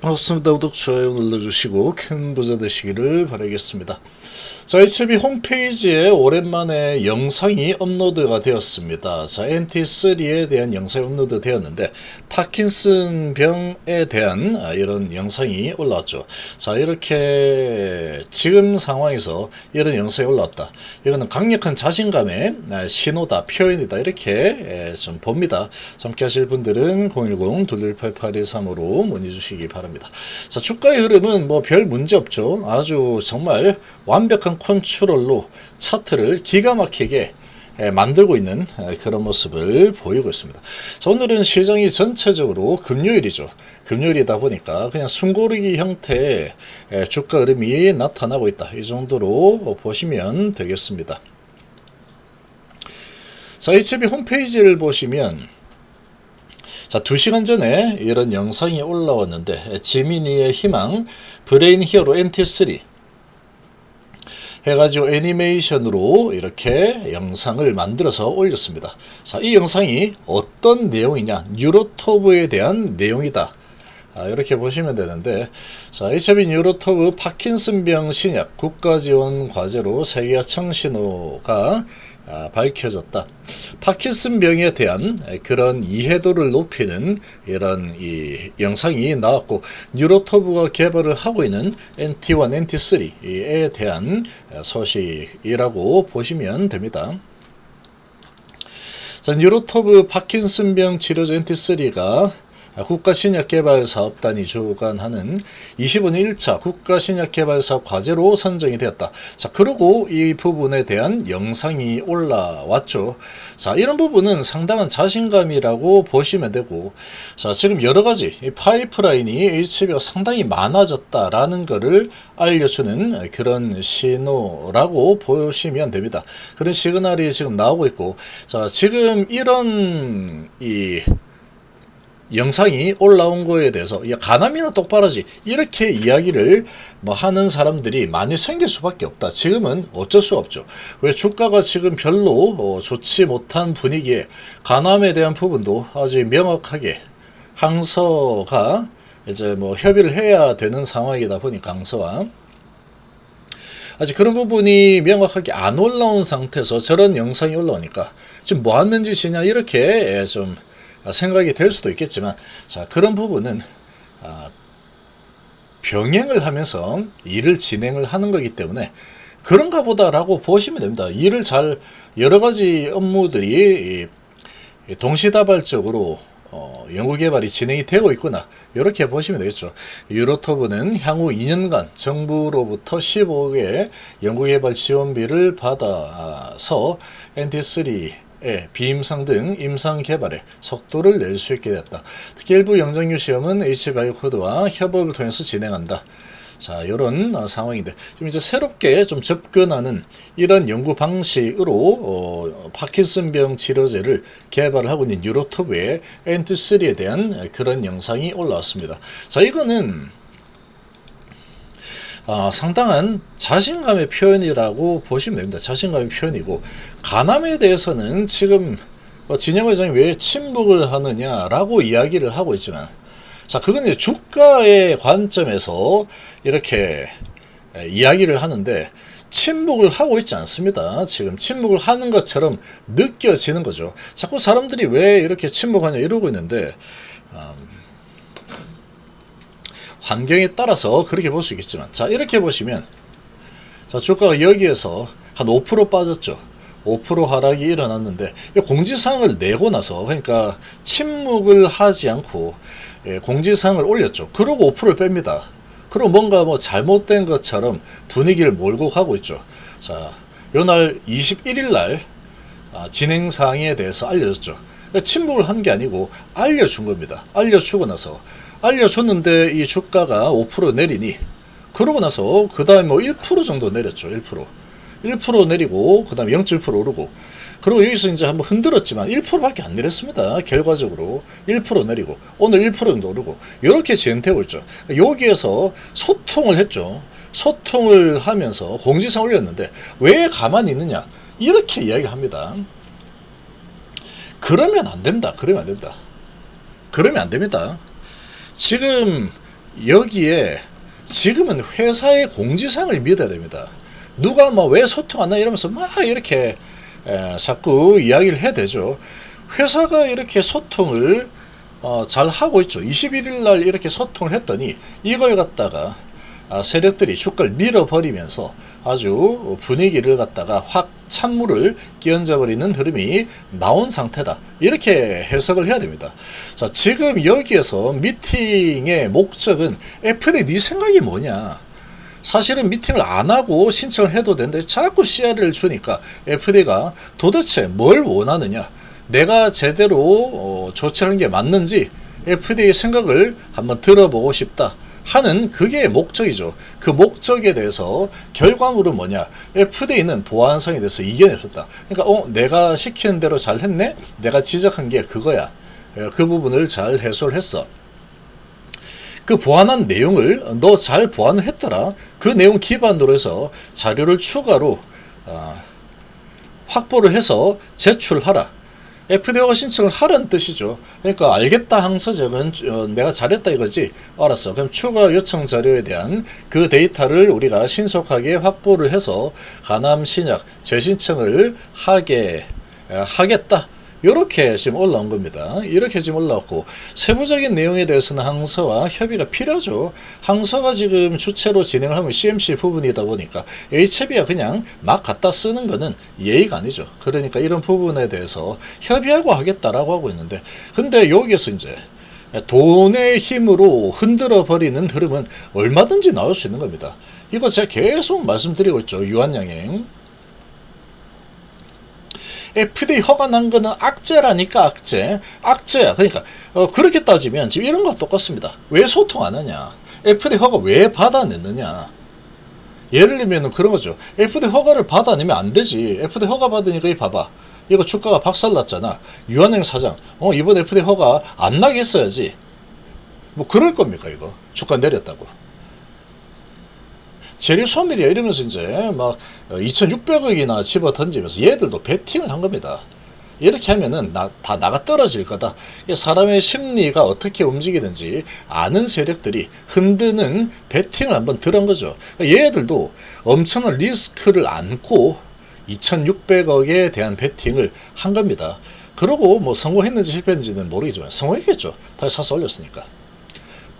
반갑습니다. 구독, 좋아요 눌러주시고 큰 부자 되시기를 바라겠습니다. 자, HB 홈페이지에 오랜만에 영상이 업로드가 되었습니다. 자, NT3에 대한 영상이 업로드 되었는데, 파킨슨 병에 대한 아, 이런 영상이 올라왔죠. 자, 이렇게 지금 상황에서 이런 영상이 올라왔다. 이거는 강력한 자신감의 아, 신호다, 표현이다. 이렇게 에, 좀 봅니다. 함께 하실 분들은 010-2188-13으로 문의 주시기 바랍니다. 자, 주가의 흐름은 뭐 별 문제 없죠. 아주 정말 완벽한 컨트롤로 차트를 기가 막히게 에, 만들고 있는 에, 그런 모습을 보이고 있습니다. 자, 오늘은 시장이 전체적으로 금요일이죠. 금요일이다 보니까 그냥 숨고르기 형태의 에, 주가 흐름이 나타나고 있다. 이 정도로 보시면 되겠습니다. 자, HB 홈페이지를 보시면 자, 2시간 전에 이런 영상이 올라왔는데 지미니의 희망 브레인 히어로 NT3 해가지고 애니메이션으로 이렇게 영상을 만들어서 올렸습니다. 자, 이 영상이 어떤 내용이냐? 뉴로토브에 대한 내용이다. 아, 이렇게 보시면 되는데, 자, HIV 뉴로토브 파킨슨병 신약 국가지원 과제로 세계화 청 신호가 아, 밝혀졌다. 파킨슨 병에 대한 그런 이해도를 높이는 이런 이 영상이 나왔고 뉴로토브가 개발을 하고 있는 NT1, NT3에 대한 소식이라고 보시면 됩니다. 자, 뉴로토브 파킨슨병 치료제 NT3가 국가신약개발사업단이 주관하는 25년 1차 국가신약개발사업 과제로 선정이 되었다. 자, 그리고 이 부분에 대한 영상이 올라왔죠. 자, 이런 부분은 상당한 자신감이라고 보시면 되고, 자, 지금 여러 가지 이 파이프라인이 HB가 상당히 많아졌다라는 것을 알려주는 그런 신호라고 보시면 됩니다. 그런 시그널이 지금 나오고 있고, 자, 지금 이런 이 영상이 올라온 거에 대해서 야 가남이나 똑바로지 이렇게 이야기를 뭐 하는 사람들이 많이 생길 수밖에 없다. 지금은 어쩔 수 없죠. 왜 주가가 지금 별로 어, 좋지 못한 분위기에 가남에 대한 부분도 아주 명확하게 항서가 이제 뭐 협의를 해야 되는 상황이다 보니까 항서와 아직 그런 부분이 명확하게 안 올라온 상태에서 저런 영상이 올라오니까 지금 뭐 하는 짓이냐 이렇게 좀 생각이 될 수도 있겠지만 자 그런 부분은 아, 병행을 하면서 일을 진행을 하는 거기 때문에 그런가 보다라고 보시면 됩니다. 일을 잘 여러 가지 업무들이 동시다발적으로 어, 연구개발이 진행이 되고 있구나 이렇게 보시면 되겠죠. 유로토브는 향후 2년간 정부로부터 15억의 연구개발 지원비를 받아서 NT3 의 비임상 등 임상 개발에 속도를 낼 수 있게 되었다. 특히 일부 영장류 시험은 H바이오코드와 협업을 통해서 진행한다. 자, 이런 상황인데 좀 이제 새롭게 좀 접근하는 이런 연구 방식으로 어, 파킨슨병 치료제를 개발을 하고 있는 유로토브의 NT3에 대한 그런 영상이 올라왔습니다. 자, 이거는 어, 상당한 자신감의 표현이라고 보시면 됩니다. 자신감의 표현이고 가남에 대해서는 지금 뭐 진영 회장이 왜 침묵을 하느냐라고 이야기를 하고 있지만 자 그건 이제 주가의 관점에서 이렇게 이야기를 하는데 침묵을 하고 있지 않습니다. 지금 침묵을 하는 것처럼 느껴지는 거죠. 자꾸 사람들이 왜 이렇게 침묵하냐 이러고 있는데 음, 환경에 따라서 그렇게 볼 수 있겠지만 자 이렇게 보시면 자 주가가 여기에서 한 5% 빠졌죠 5% 하락이 일어났는데 공지사항을 내고 나서 그러니까 침묵을 하지 않고 예, 공지사항을 올렸죠. 그러고 5%를 뺍니다. 그리고 뭔가 뭐 잘못된 것처럼 분위기를 몰고 가고 있죠. 자 요날 21일 날 아, 진행 사항에 대해서 알려줬죠. 그러니까 침묵을 한 게 아니고 알려준 겁니다. 알려주고 나서. 알려줬는데 이 주가가 5% 내리니 그러고 나서 그 다음에 뭐1% 정도 내렸죠 1% 1% 내리고 그 다음에 0.1% 오르고. 그리고 여기서 이제 한번 흔들었지만 1%밖에 안 내렸습니다. 결과적으로 1% 내리고 오늘 1% 정도 오르고. 이렇게 진행되고 있죠. 여기에서 소통을 했죠. 소통을 하면서 공지사 올렸는데 왜 가만히 있느냐? 이렇게 이야기합니다. 그러면 안 된다. 그러면 안 된다. 그러면 안 됩니다. 지금 여기에 지금은 회사의 공지사항을 믿어야 됩니다. 누가 뭐 왜 소통 안 나 이러면서 막 이렇게 에, 자꾸 이야기를 해야 되죠. 회사가 이렇게 소통을 어, 잘 하고 있죠. 21일 날 이렇게 소통을 했더니 이걸 갖다가 아, 세력들이 주가를 밀어버리면서 아주 분위기를 갖다가 확 찬물을 끼얹어 버리는 흐름이 나온 상태다. 이렇게 해석을 해야 됩니다. 자, 지금 여기에서 미팅의 목적은 FD 네 생각이 뭐냐? 사실은 미팅을 안 하고 신청을 해도 되는데 자꾸 CR을 주니까 FD가 도대체 뭘 원하느냐? 내가 제대로 어, 조치하는 게 맞는지 FD의 생각을 한번 들어보고 싶다. 하는 그게 목적이죠. 그 목적에 대해서 결과물은 뭐냐? FDA는 보안성에 대해서 없었다. 그러니까 어 내가 시키는 대로 잘 했네. 내가 지적한 게 그거야. 예, 그 부분을 잘 해소를 했어. 그 보완한 내용을 너 잘 보완을 했더라. 그 내용 기반으로 해서 자료를 추가로 어, 확보를 해서 제출하라. FDA가 신청을 하라는 뜻이죠. 그러니까 알겠다 항서적은 어, 내가 잘했다 이거지. 알았어. 그럼 추가 요청 자료에 대한 그 데이터를 우리가 신속하게 확보를 해서 가남 신약 재신청을 하게 어, 하겠다. 이렇게 지금 올라온 겁니다. 이렇게 지금 올라왔고 세부적인 내용에 대해서는 항서와 협의가 필요하죠. 항서가 지금 주체로 진행을 하면 CMC 부분이다 보니까 HB가 그냥 막 갖다 쓰는 거는 예의가 아니죠. 그러니까 이런 부분에 대해서 협의하고 하겠다라고 하고 있는데 근데 여기에서 이제 돈의 힘으로 흔들어 버리는 흐름은 얼마든지 나올 수 있는 겁니다. 이거 제가 계속 말씀드리고 있죠. 유한양행. FDA 허가 난 거는 악재라니까 악재. 악재야. 그러니까 어, 그렇게 따지면 지금 이런 거 똑같습니다. 왜 소통 안 하냐? FDA 허가 왜 받아냈느냐? 예를 들면 그런 거죠. FDA 허가를 받아내면 안 되지. FDA 허가 받으니까 이 봐봐. 이거 주가가 박살났잖아. 유한행 사장. 어 이번 FDA 허가 안 나게 했어야지. 뭐 그럴 겁니까 이거? 주가 내렸다고. 재료 소멸이야 이러면서 이제 막 2,600억이나 집어 던지면서 얘들도 베팅을 한 겁니다. 이렇게 하면은 나, 다 나가 떨어질 거다. 사람의 심리가 어떻게 움직이는지 아는 세력들이 흔드는 베팅을 한번 들은 거죠. 얘들도 엄청난 리스크를 안고 2,600억에 대한 베팅을 한 겁니다. 그러고 뭐 성공했는지 실패했는지는 모르겠지만 성공했겠죠. 다시 사서 올렸으니까.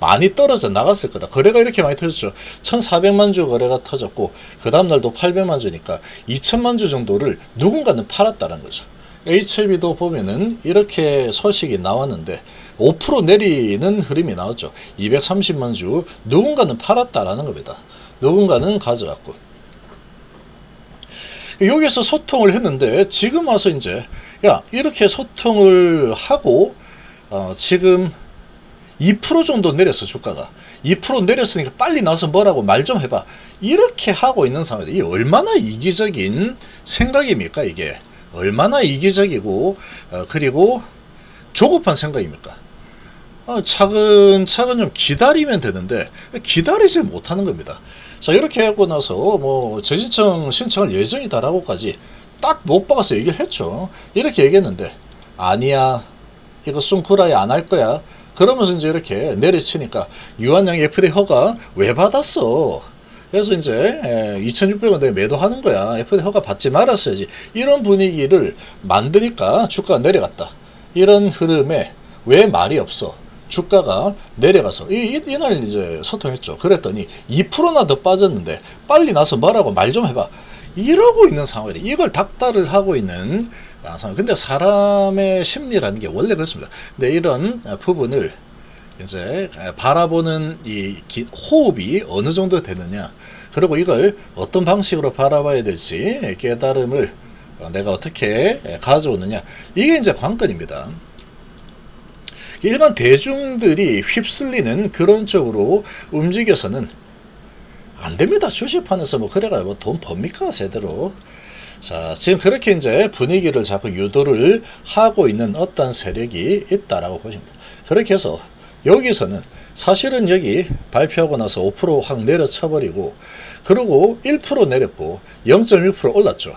많이 떨어져 나갔을 거다. 거래가 이렇게 많이 터졌죠. 1,400만 주 거래가 터졌고 그 다음 날도 800만 주니까 2천만 주 정도를 누군가는 팔았다는 거죠. HLB도 보면은 이렇게 소식이 나왔는데 5% 내리는 흐름이 나왔죠. 230만 주 누군가는 팔았다라는 겁니다. 누군가는 가져갔고 여기서 소통을 했는데 지금 와서 이제 야 이렇게 소통을 하고 어, 지금 2% 정도 내렸어 주가가. 2% 내렸으니까 빨리 나와서 뭐라고 말 좀 해봐. 이렇게 하고 있는 상황에서 이 얼마나 이기적인 생각입니까 이게? 얼마나 이기적이고 어, 그리고 조급한 생각입니까? 어, 차근차근 좀 기다리면 되는데 기다리지 못하는 겁니다. 자 이렇게 하고 나서 뭐 재신청 신청할 예정이다 라고까지 딱 못 박아서 얘기를 했죠. 이렇게 얘기했는데 아니야. 이거 숭쿠라이 안 할 거야 그러면서 이제 이렇게 내려치니까 유한양 FDA 허가 왜 받았어? 그래서 이제 2,600원 내 매도하는 거야. FDA 허가 받지 말았어야지. 이런 분위기를 만드니까 주가가 내려갔다. 이런 흐름에 왜 말이 없어? 주가가 내려가서 이, 이, 이날 이제 소통했죠. 그랬더니 2%나 더 빠졌는데 빨리 나서 뭐라고 말 좀 해봐. 이러고 있는 상황이다. 이걸 닥달을 하고 있는 상황. 근데 사람의 심리라는 게 원래 그렇습니다. 근데 이런 부분을 이제 바라보는 이 호흡이 어느 정도 되느냐. 그리고 이걸 어떤 방식으로 바라봐야 될지 깨달음을 내가 어떻게 가져오느냐. 이게 이제 관건입니다. 일반 대중들이 휩쓸리는 그런 쪽으로 움직여서는 안 됩니다. 주식판에서 뭐 그래가 뭐 돈 법니까 제대로. 자, 지금 그렇게 이제 분위기를 자꾸 유도를 하고 있는 어떤 세력이 있다라고 보십니다. 그렇게 해서 여기서는 사실은 여기 발표하고 나서 5%확 내려쳐버리고 그리고 1% 내렸고 0.1% 올랐죠.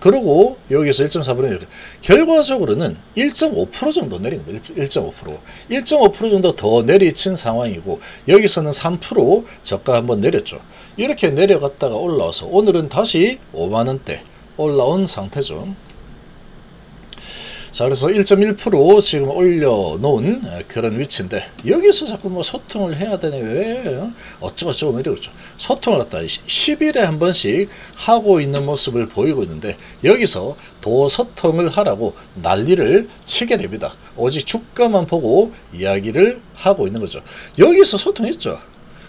그리고 여기서 1.4% 이렇게 결과적으로는 1.5% 정도 내린 겁니다. 1.5% 1.5% 정도 더 내리친 상황이고 여기서는 3% 저가 한번 내렸죠. 이렇게 내려갔다가 올라와서 오늘은 다시 5만 원대 올라온 상태죠. 자, 그래서 1.1% 지금 올려놓은 그런 위치인데, 여기서 자꾸 뭐 소통을 해야 되네, 왜? 어쩌고저쩌고 이러고 있죠. 소통을 갖다 10일에 한 번씩 하고 있는 모습을 보이고 있는데, 여기서 도 소통을 하라고 난리를 치게 됩니다. 오직 주가만 보고 이야기를 하고 있는 거죠. 여기서 소통했죠.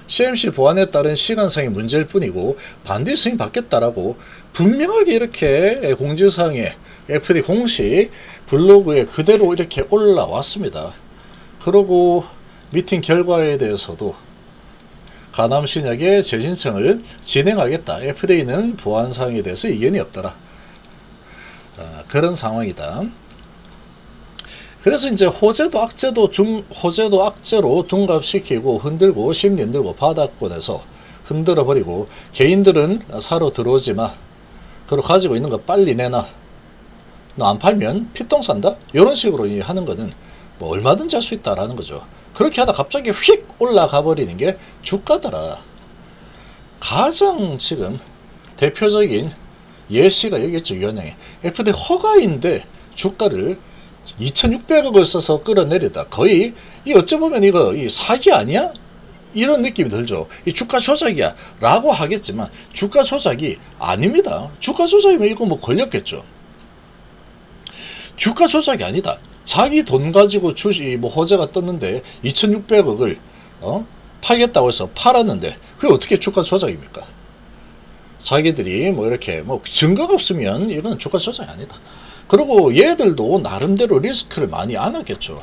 CMC 보안에 따른 시간상의 문제일 뿐이고, 반대 승인 받겠다라고 분명하게 이렇게 공지사항에 FD 공식 블로그에 그대로 이렇게 올라왔습니다. 그리고 미팅 결과에 대해서도 가남 신약의 재신청을 진행하겠다. FDA는 보안 사항에 대해서 이견이 없더라. 아, 그런 상황이다. 그래서 이제 호재도 악재도 중 호재도 악재로 둔갑시키고 흔들고 심리 흔들고 바닥권에서 흔들어 버리고 개인들은 사러 들어오지 마. 그리고 가지고 있는 거 빨리 내놔. 너 안 팔면 피똥 산다? 이런 식으로 이 하는 거는 뭐 얼마든지 할 수 있다라는 거죠. 그렇게 하다 갑자기 휙 올라가 버리는 게 주가더라. 가장 지금 대표적인 예시가 여기 있죠. 유한양에. FD 허가인데 주가를 2,600억을 써서 끌어내리다. 거의 이 어찌 보면 이거 이 사기 아니야? 이런 느낌이 들죠. 이 주가 조작이야. 라고 하겠지만 주가 조작이 아닙니다. 주가 조작이면 이거 뭐 걸렸겠죠. 주가 조작이 아니다. 자기 돈 가지고 주식 뭐 호재가 떴는데 2,600억을 어? 팔겠다고 해서 팔았는데 그게 어떻게 주가 조작입니까? 자기들이 뭐 이렇게 뭐 증거가 없으면 이건 주가 조작이 아니다. 그리고 얘들도 나름대로 리스크를 많이 안 하겠죠.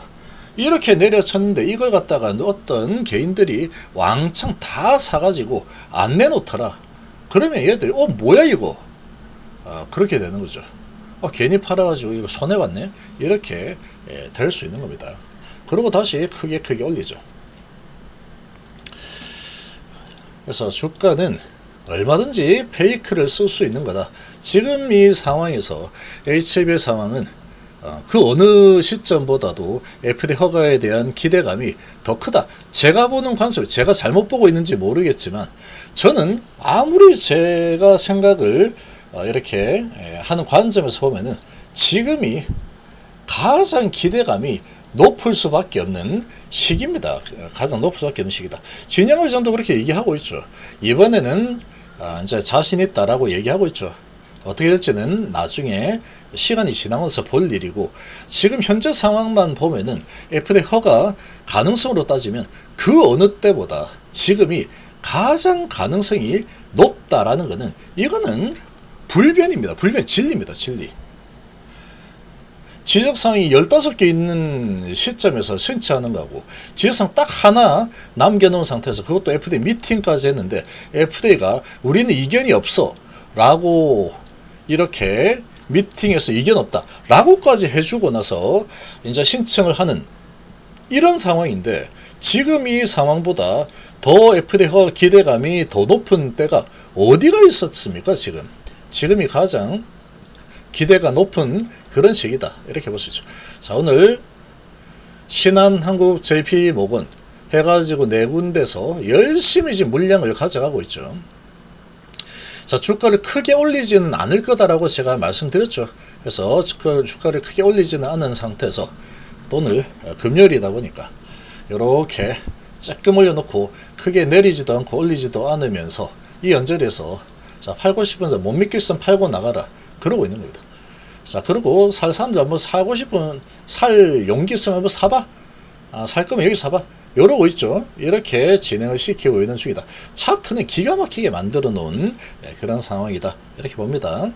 이렇게 내려쳤는데 이걸 갖다가 어떤 개인들이 왕창 다 사가지고 안 내놓더라. 그러면 얘들이 어 뭐야 이거? 아, 그렇게 되는 거죠. 어, 괜히 팔아가지고 이거 손해봤네? 이렇게 예, 될 수 있는 겁니다. 그리고 다시 크게 크게 올리죠. 그래서 주가는 얼마든지 페이크를 쓸 수 있는 거다. 지금 이 상황에서 HB의 상황은 어, 그 어느 시점보다도 FD 허가에 대한 기대감이 더 크다. 제가 보는 관점, 제가 잘못 보고 있는지 모르겠지만 저는 아무리 제가 생각을 어, 이렇게 예, 하는 관점에서 보면은 지금이 가장 기대감이 높을 수밖에 없는 시기입니다. 가장 높을 수밖에 없는 시기다. 진영 의장도 그렇게 얘기하고 있죠. 이번에는 아, 이제 자신 있다라고 얘기하고 있죠. 어떻게 될지는 나중에 시간이 지나면서 볼 일이고 지금 현재 상황만 보면은 FD 허가 가능성으로 따지면 그 어느 때보다 지금이 가장 가능성이 높다라는 것은 이거는 불변입니다. 불변 진리입니다. 진리. 지적사항이 15개 있는 시점에서 신청하는 거고 지적사항 딱 하나 남겨놓은 상태에서 그것도 FDA 미팅까지 했는데 FDA가 우리는 이견이 없어 라고 이렇게 미팅에서 이견 없다 라고까지 해주고 나서 이제 신청을 하는 이런 상황인데 지금 이 상황보다 더 FDA가 기대감이 더 높은 때가 어디가 있었습니까 지금 지금이 가장 기대가 높은 그런 시기다. 이렇게 볼 수 있죠. 자, 오늘 신한한국 JP 목은 해가지고 네 군데서 열심히 지금 물량을 가져가고 있죠. 자, 주가를 크게 올리지는 않을 거다라고 제가 말씀드렸죠. 그래서 그 주가를 크게 올리지는 않은 상태에서 오늘 금요일이다 보니까 이렇게 조금 올려놓고 크게 내리지도 않고 올리지도 않으면서 이 연절에서 자 팔고 싶으면 못 믿겠으면 팔고 나가라 그러고 있는 겁니다. 자 그리고 살 사람들 한번 사고 싶으면 살 용기 있으면 한번 사봐. 아, 살 거면 여기 사봐. 이러고 있죠. 이렇게 진행을 시키고 있는 중이다. 차트는 기가 막히게 만들어 놓은 네, 그런 상황이다. 이렇게 봅니다.